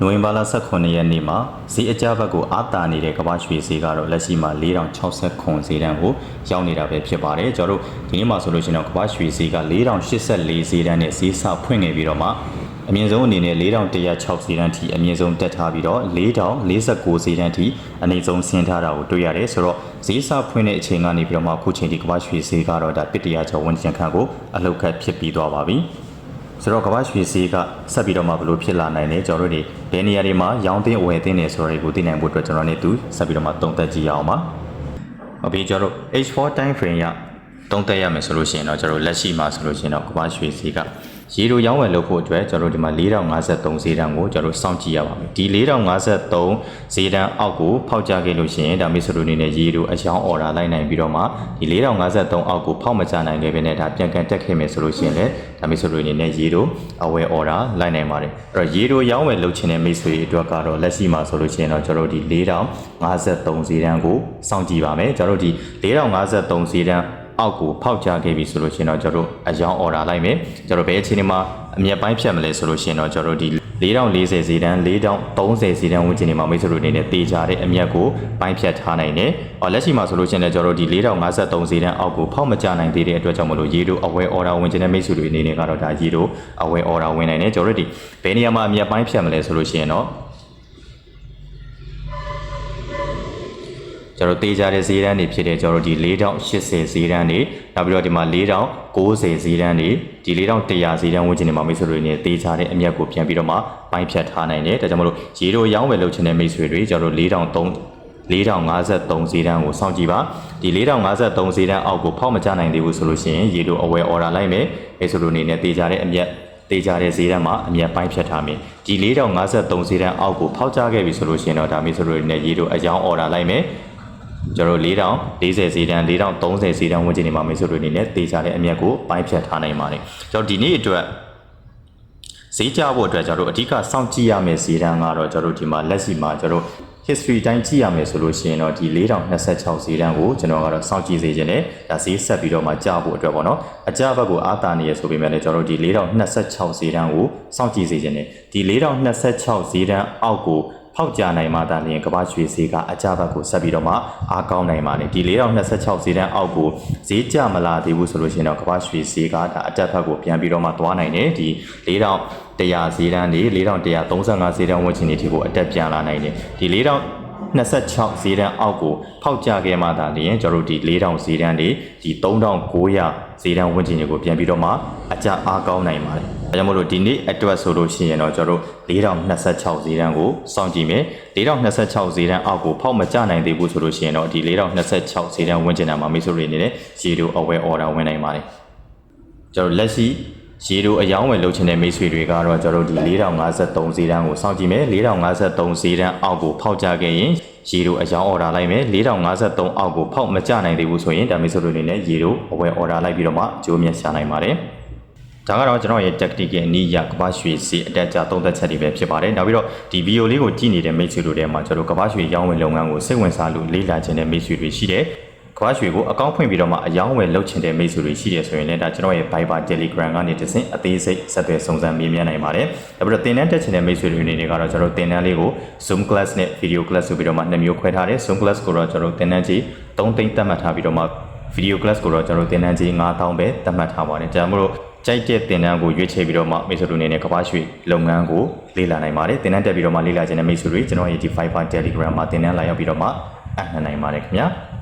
နိုဝင်ဘာလ18ရက်နေ့မှာဈေးအကြဘက်ကိုအာတာနေတဲ့ကမ္ဘာရွှေဈေးကတော့လက်ရှိမှာ4060ဈေးတန်းကိုရောက်နေတာပဲဖြစ်ပါတယ်ကျွန်တော်တို့ဒီနေ့မှာဆိုလို့ရှိရင်တော့ကမ္ဘာရွှေဈေးက4084ဈေးတန်းနဲ့ဈေးစဖွင့်နေပြီးတော့မှအမြင့်ဆုံးအနေနဲ့4106ဈေးတန်းထိအမြင့်ဆုံးတက်ထားပြီးတော့4049ဈေးတန်းထိအနည်းဆုံးဆင်းထားတာကိုတွေ့ရတယ်ဆိုတော့ဈေးစဖွင့်တဲ့အချိန်ကနေပြီးတော့မှအခုချိန်ထိကမ္ဘာရွှေဈေးကတော့ဒါ100ကျော်ဝန်ကျန်ခန့်ကိုအလှုပ်ခတ်ဖြစ်ပြီးသွားပါပြီ ဆိုတော့ကမ္ဘာရွှေဈေးကဆက်ပြီးတော့မှဘလို့ဖြစ်လာနိုင်လဲကျွန်တော်တို့တွေဘယ်နေရာတွေမှာရောင်းသိဝယ်သိနေဆိုတဲ့ကိုသိနိုင်ဖို့အတွက်ကျွန်တော်နေသူဆက်ပြီးတော့မှတုံသက်ကြည့်ရအောင်ပါ။ဟုတ်ပြီကျွန်တော်တို့ H4 time frame ရ တုံသက်ရမယ်ဆိုလို့ရှိရင်တော့ကျွန်တော်တို့လက်ရှိမှာဆိုလို့ရှိရင်တော့ကမ္ဘာရွှေဈေးကရေတို့ရောင်းဝယ်လုပ်ဖို့အတွက်ကျွန်တော်တို့ဒီမှာ4053ဈေးတန်းကိုကျွန်တော်တို့စောင့်ကြည့်ရပါမယ်။ဒီ4053ဈေးတန်းအောက်ကိုဖောက်ကြခဲ့လို့ရှိရင်ဒါမျိုးဆိုလို့အနေနဲ့ရေတို့အယောင်းအော်ဒါလိုက်နိုင်ပြီးတော့မှဒီ4053အောက်ကိုဖောက်မချနိုင်ခဲ့ဘဲနဲ့ဒါပြန်ကန်တက်ခဲ့မယ်ဆိုလို့ရှိရင်လည်းဒါမျိုးဆိုလို့အနေနဲ့ရေတို့အဝယ်အော်ဒါလိုက်နိုင်ပါတယ်။အဲ့တော့ရေတို့ရောင်းဝယ်လုပ်ချင်တဲ့မိတ်ဆွေတွေအတွက်ကတော့လက်ရှိမှာဆိုလို့ရှိရင်တော့ကျွန်တော်တို့ဒီ4053ဈေးတန်းကိုစောင့်ကြည့်ပါမယ်။ကျွန်တော်တို့ဒီ4053ဈေးတန်း အောက်ကိုဖောက်ချခဲ့ပြီဆိုလို့ရှိရင်တော့ကျွန်တော်တို့အယောင်းအော်ဒါလိုက်မယ်ကျွန်တော်ဘယ်အချိန်ဒီမှာအမြတ်ပိုင်းဖြတ်မလဲဆိုလို့ရှိရင်တော့ကျွန်တော်တို့ဒီ4040ဈေးတန်း4030ဈေးတန်းဝန်းကျင်တွေမှာမိတ်ဆွေတို့အနေနဲ့တေချာတဲ့အမြတ်ကိုပိုင်းဖြတ်ထားနိုင်တယ်။အော်လက်ရှိမှာဆိုလို့ရှိရင်လည်းကျွန်တော်တို့ဒီ4053ဈေးတန်းအောက်ကိုဖောက်မချနိုင်သေးတဲ့အတွက်ကြောင့်မလို့ရေတို့အဝဲအော်ဒါဝင်ကျင်တဲ့မိတ်ဆွေတွေအနေနဲ့ကတော့ဒါရေတို့အဝဲအော်ဒါဝင်နိုင်တယ်ကျွန်တော်တို့ဒီဘယ်နေရာမှာအမြတ်ပိုင်းဖြတ်မလဲဆိုလို့ရှိရင်တော့ ကျွန်တော်တေးကြတဲ့ဈေးတန်းတွေဖြစ်တဲ့ကျွန်တော်တို့ဒီ4080ဈေးတန်းတွေနောက်ပြီးတော့ဒီမှာ4090ဈေးတန်းတွေဒီ4100ဈေးတန်းဝန်းကျင်တွေမှာမိတ်ဆွေတွေနေတေးကြတဲ့အမြတ်ကိုပြန်ပြီးတော့မှပိုင်းဖြတ်ထားနိုင်တယ်ဒါကြောင့်မလို့ရေတို့ရောင်းဝယ်လုပ်ချင်တဲ့မိတ်ဆွေတွေကျွန်တော်တို့4003 4053ဈေးတန်းကိုစောင့်ကြည့်ပါဒီ4053ဈေးတန်းအောက်ကိုဖောက်မချနိုင်သေးဘူးဆိုလို့ရှိရင်ရေတို့အဝယ်အော်ဒါလိုက်မယ်အဲဆိုလို့အနေနဲ့တေးကြတဲ့အမြတ်တေးကြတဲ့ဈေးတန်းမှာအမြတ်ပိုင်းဖြတ်ထားမယ်ဒီ4053ဈေးတန်းအောက်ကိုဖောက်ချခဲ့ပြီဆိုလို့ရှိရင်တော့ဒါမျိုးဆိုလို့နေရေတို့အကြောင်းအော်ဒါလိုက်မယ် ကျွန်တော်တို့4040ဈေးတန်း4030ဈေးတန်းဝန်းကျင်နေမှာမိတ်ဆွေတို့အနေနဲ့တေးကြတဲ့အမြတ်ကိုပိုင်းဖြတ်ထားနိုင်ပါတယ်ကျွန်တော်ဒီနေ့အတွက်ဈေးကြဖို့အတွက်ကျွန်တော်တို့အဓိကစောင့်ကြည့်ရမယ့်ဈေးတန်းကတော့ကျွန်တော်တို့ဒီမှာလက်ရှိမှာကျွန်တော်တို့ history တိုင်းကြည့်ရမယ်ဆိုလို့ရှိရင်တော့ဒီ4026ဈေးတန်းကိုကျွန်တော်ကတော့စောင့်ကြည့်စေခြင်းနဲ့ဒါဈေးဆက်ပြီးတော့မှကြားဖို့အတွက်ပေါ့နော်အကြဘက်ကိုအာတာနေရဆိုပေမဲ့လည်းကျွန်တော်တို့ဒီ4026ဈေးတန်းကိုစောင့်ကြည့်စေခြင်းနဲ့ဒီ4026ဈေးတန်းအောက်ကို ဖောက်ကြနိုင်မှသာလျှင်ကမ္ဘာရွှေဈေးကအကြဘက်ကိုဆက်ပြီးတော့မှအားကောင်းနိုင်ပါတယ်ဒီ4026ဈေးတန်းအောက်ကိုဈေးကျမလာသေးဘူးဆိုလို့ရှိရင်တော့ကမ္ဘာရွှေဈေးကဒါအတက်ဘက်ကိုပြန်ပြီးတော့မှသွားနိုင်တယ်ဒီ4000 100ဈေးတန်းတွေ4135ဈေးတန်းဝန်းကျင်တွေထိကိုအတက်ပြန်လာနိုင်တယ်ဒီ4000 26ဈေးတန်းအောက်ကိုဖောက်ကြခဲ့မှသာလျှင်ကျွန်တော်တို့ဒီ4000ဈေးတန်းတွေဒီ3900ဈေးတန်းဝန်းကျင်တွေကိုပြန်ပြီးတော့မှအကြအားကောင်းနိုင်ပါတယ်။ ဒါကြောင့်မို့လို့ဒီနေ့အတွက်ဆိုလို့ရှိရင်တော့ကျွန်တော်တို့4026ဈေးတန်းကိုစောင့်ကြည့်မယ်။4026ဈေးတန်းအောက်ကိုဖောက်မကြနိုင်သေးဘူးဆိုလို့ရှိရင်တော့ဒီ4026ဈေးတန်းဝန်းကျင်တာမှာမိတ်ဆွေတွေအနေနဲ့ zero aware order ဝင်နိုင်ပါတယ်။ကျွန်တော်လက်ရှိရေတို့အယောင်းဝယ်လုပ်ချင်တဲ့မိတ်ဆွေတွေကတော့ကျွန်တော်တို့ဒီ4053ဈေးတန်းကိုစောင့်ကြည့်မယ်4053ဈေးတန်းအောက်ကိုဖောက်ကြခဲ့ရင်ရေတို့အယောင်းအော်ဒါလိုက်မယ်4053အောက်ကိုဖောက်မကြနိုင်သေးဘူးဆိုရင်ဒါမိတ်ဆွေတို့အနေနဲ့ရေတို့အဝယ်အော်ဒါလိုက်ပြီးတော့မှကြိုးမြတ်ရှာနိုင်ပါတယ် ဒါကတော့ကျွန်တော်ရဲ့ tactical အနည်းရကဘာရွှေစီအတက်ကြသုံးသက်ချက်တွေပဲဖြစ်ပါတယ်။နောက်ပြီးတော့ဒီ video လေးကိုကြည့်နေတဲ့မိတ်ဆွေတို့ထဲမှာကျွန်တော်ကဘာရွှေရောင်းဝယ်လုပ်ငန်းကိုစိတ်ဝင်စားလို့လေ့လာခြင်းတဲ့မိတ်ဆွေတွေရှိတယ်။ကဘာရွှေကိုအကောင့်ဖွင့်ပြီးတော့မှအယောင်းဝယ်လုပ်ချင်တဲ့မိတ်ဆွေတွေရှိတယ်ဆိုရင်လည်းဒါကျွန်တော်ရဲ့ Viber Telegram ကနေတစ်ဆင့်အသေးစိတ်ဆက်သွယ်စုံစမ်းမေးမြန်းနိုင်ပါတယ်။နောက်ပြီးတော့သင်တန်းတက်ချင်တဲ့မိတ်ဆွေတွေအနေနဲ့ကတော့ကျွန်တော်သင်တန်းလေးကို Zoom class နဲ့ video class ဆိုပြီးတော့မှနှစ်မျိုးခွဲထားတယ်။ Zoom class ကိုတော့ကျွန်တော်သင်တန်းကြီး3သိန်းသတ်မှတ်ထားပြီးတော့မှ video class ကိုတော့ကျွန်တော်သင်တန်းကြီး9000ပဲသတ်မှတ်ထားပါတယ်။ဒါမှမဟုတ် ကြိုက်တဲ့သင်တန်းကိုရွေးချယ်ပြီးတော့မှမိတ်ဆွေတို့အနေနဲ့ကဘာရွှေလုပ်ငန်းကိုလေ့လာနိုင်ပါတယ်။သင်တန်းတက်ပြီးတော့မှလေ့လာခြင်းတဲ့မိတ်ဆွေတွေကျွန်တော်ရဲ့ဒီ Viber Telegram မှာသင်တန်းလာရောက်ပြီးတော့မှအနှံ့နိုင်ပါတယ်ခင်ဗျာ။